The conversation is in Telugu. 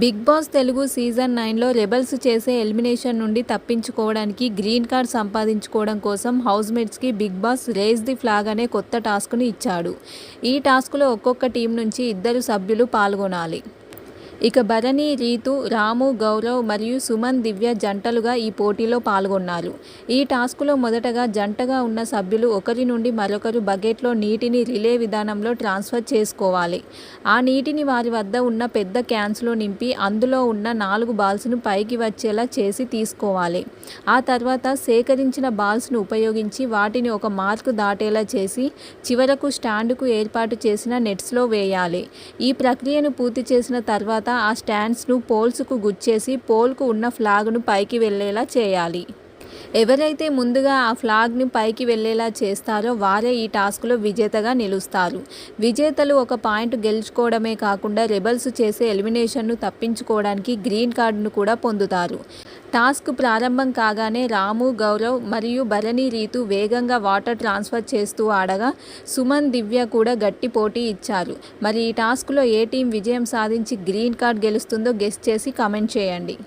బిగ్ బాస్ తెలుగు సీజన్ నైన్లో రెబల్స్ చేసే ఎలిమినేషన్ నుండి తప్పించుకోవడానికి గ్రీన్ కార్డ్ సంపాదించుకోవడం కోసం హౌస్మేట్స్కి Bigg Boss raise the flag అనే కొత్త టాస్క్ను ఇచ్చాడు. ఈ టాస్క్లో ఒక్కొక్క టీం నుంచి ఇద్దరు సభ్యులు పాల్గొనాలి. ఇక భరణి రీతు రాము గౌరవ్ మరియు సుమన్ దివ్య జంటలుగా ఈ పోటీలో పాల్గొన్నారు. ఈ టాస్క్లో మొదటగా జంటగా ఉన్న సభ్యులు ఒకరి నుండి మరొకరు బకెట్లో నీటిని రిలే విధానంలో ట్రాన్స్ఫర్ చేసుకోవాలి. ఆ నీటిని వారి వద్ద ఉన్న పెద్ద క్యాన్స్లో నింపి అందులో ఉన్న నాలుగు బాల్స్ను పైకి వచ్చేలా చేసి తీసుకోవాలి. ఆ తర్వాత సేకరించిన బాల్స్ను ఉపయోగించి వాటిని ఒక మార్కు దాటేలా చేసి చివరకు స్టాండ్కు ఏర్పాటు చేసిన నెట్స్లో వేయాలి. ఈ ప్రక్రియను పూర్తి చేసిన తర్వాత ఆ స్టాండ్స్ను పోల్స్కు గుచ్చేసి పోల్కు ఉన్న ఫ్లాగ్ను పైకి వెళ్ళేలా చేయాలి. ఎవరైతే ముందుగా ఆ ఫ్లాగ్ని పైకి వెళ్ళేలా చేస్తారో వారే ఈ టాస్క్లో విజేతగా నిలుస్తారు. విజేతలు ఒక పాయింట్ గెలుచుకోవడమే కాకుండా రెబల్స్ చేసే ఎలిమినేషన్ను తప్పించుకోవడానికి గ్రీన్ కార్డును కూడా పొందుతారు. టాస్క్ ప్రారంభం కాగానే రాము గౌరవ్ మరియు భరణి రీతు వేగంగా వాటర్ ట్రాన్స్ఫర్ చేస్తూ ఆడగా సుమన్ దివ్య కూడా గట్టి పోటీ ఇచ్చారు. మరి ఈ టాస్క్లో ఏ టీం విజయం సాధించి గ్రీన్ కార్డ్ గెలుస్తుందో గెస్ట్ చేసి కమెంట్ చేయండి.